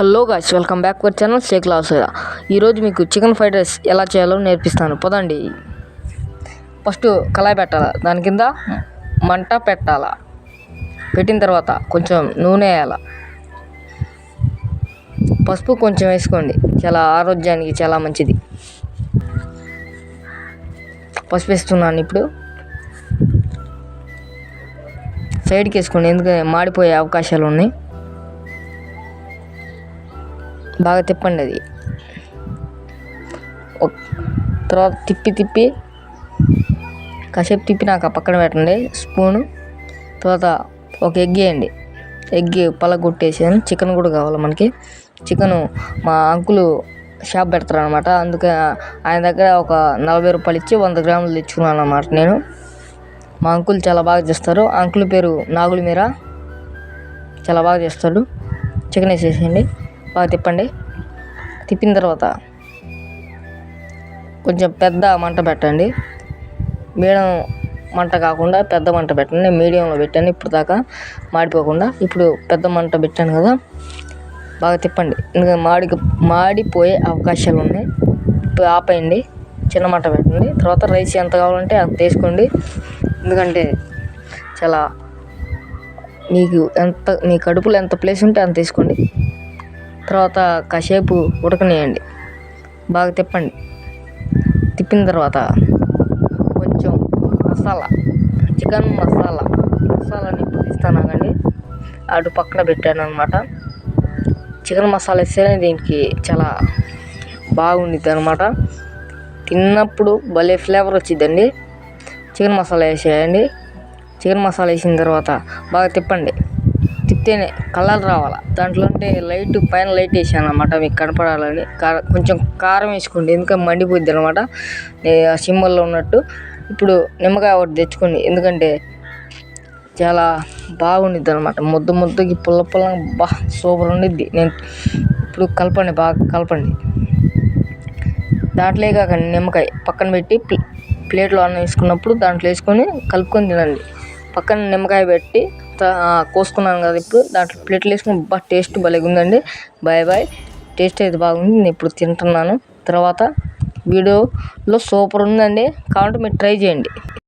Hello guys welcome back our channel Sheikh లాసోయ ఈరోజు మీకు చికెన్ ఫ్రైడ్ రైస్ ఎలా చేయాలో నేర్పిస్తాను. పదండి. ఫస్ట్ కళాయి పెట్టాలా? దాని కింద మంట పెట్టాలా? పెట్టిన తర్వాత కొంచెం నూనె వేయాల? పసుపు కొంచెం వేసుకోండి. చాలా ఆరోగ్యానికి చాలా మంచిది. పసుపు వేస్తున్నాను ఇప్పుడు. సైడ్కి వేసుకోండి ఎందుకంటే మాడిపోయే అవకాశాలు ఉన్నాయి. బాగా తిప్పండి అది. తర్వాత తిప్పి తిప్పి కాసేపు తిప్పి నాకు ఆ పక్కన పెట్టండి స్పూను. తర్వాత ఒక ఎగ్ వేయండి. ఎగ్ పలగొట్టేసాను. చికెన్ కూడా కావాలి మనకి. చికెను మా అంకులు షాప్ పెడతారు అనమాట అందుకే ఆయన దగ్గర ఒక నలభై రూపాయలు ఇచ్చి వంద గ్రాములు తెచ్చుకున్నాను అనమాట నేను. మా అంకుల్ చాలా బాగా చేస్తారు. ఆ అంకుల్ పేరు నాగుల మీరా చాలా బాగా చేస్తాడు. చికెన్ వేసేసేయండి. బాగా తిప్పండి. తిప్పిన తర్వాత కొంచెం పెద్ద మంట పెట్టండి. మీడియం మంట కాకుండా పెద్ద మంట పెట్టండి. మీడియంలో పెట్టాను ఇప్పుడు దాకా మాడిపోకుండా. ఇప్పుడు పెద్ద మంట పెట్టాను కదా బాగా తిప్పండి. ఎందుకంటే మాడి మాడిపోయే అవకాశాలు ఉన్నాయి ఇప్పుడు ఆపేయండి చిన్న మంట పెట్టండి. తర్వాత రైస్ ఎంత కావాలంటే అంత వేసుకోండి. ఎందుకంటే చాలా మీకు ఎంత మీ కడుపులో ఎంత ప్లేస్ ఉంటే అంత తీసుకోండి తర్వాత కాసేపు ఉడకనేయండి. బాగా తిప్పండి. తిప్పిన తర్వాత కొంచెం మసాలా చికెన్ మసాలా మసాలాని ఇస్తాను కానీ అటు పక్కన పెట్టాను అనమాట చికెన్ మసాలా ఇస్తేనే దీనికి చాలా బాగుండిద్ది అనమాట తిన్నప్పుడు భలే ఫ్లేవర్ వచ్చిందండి చికెన్ మసాలా వేసేయండి. చికెన్ మసాలా వేసిన తర్వాత బాగా తిప్పండి. అయితేనే కలర్ రావాలి. దాంట్లో ఉంటే లైట్ పైన లైట్ వేసాను అనమాట మీకు కనపడాలని. కారం కొంచెం కారం వేసుకోండి ఎందుకంటే మండిపోద్ది అనమాట సింబల్లో ఉన్నట్టు. ఇప్పుడు నిమ్మకాయ ఒకటి తెచ్చుకోండి ఎందుకంటే చాలా బాగుండిద్ది అనమాట ముద్ద ముద్దకి పుల్ల పుల్ల బా సూపర్ ఉండిద్ది. నేను ఇప్పుడు కలపండి బాగా కలపండి. దాంట్లో కాకండి నిమ్మకాయ పక్కన పెట్టి ప్లేట్లో అన్నం వేసుకున్నప్పుడు దాంట్లో వేసుకొని కలుపుకొని తినండి. పక్కన నిమ్మకాయ పెట్టి కోసుకున్నాను కదా ఇప్పుడు. దాంట్లో ప్లేట్లు వేసుకుని బా టేస్ట్ భలే ఉందండి. బాయ్ బాయ్ టేస్ట్ అయితే బాగుంది. నేను ఇప్పుడు తింటున్నాను. తర్వాత వీడియోలో సూపర్ ఉందండి. కావాలంటే మీరు ట్రై చేయండి.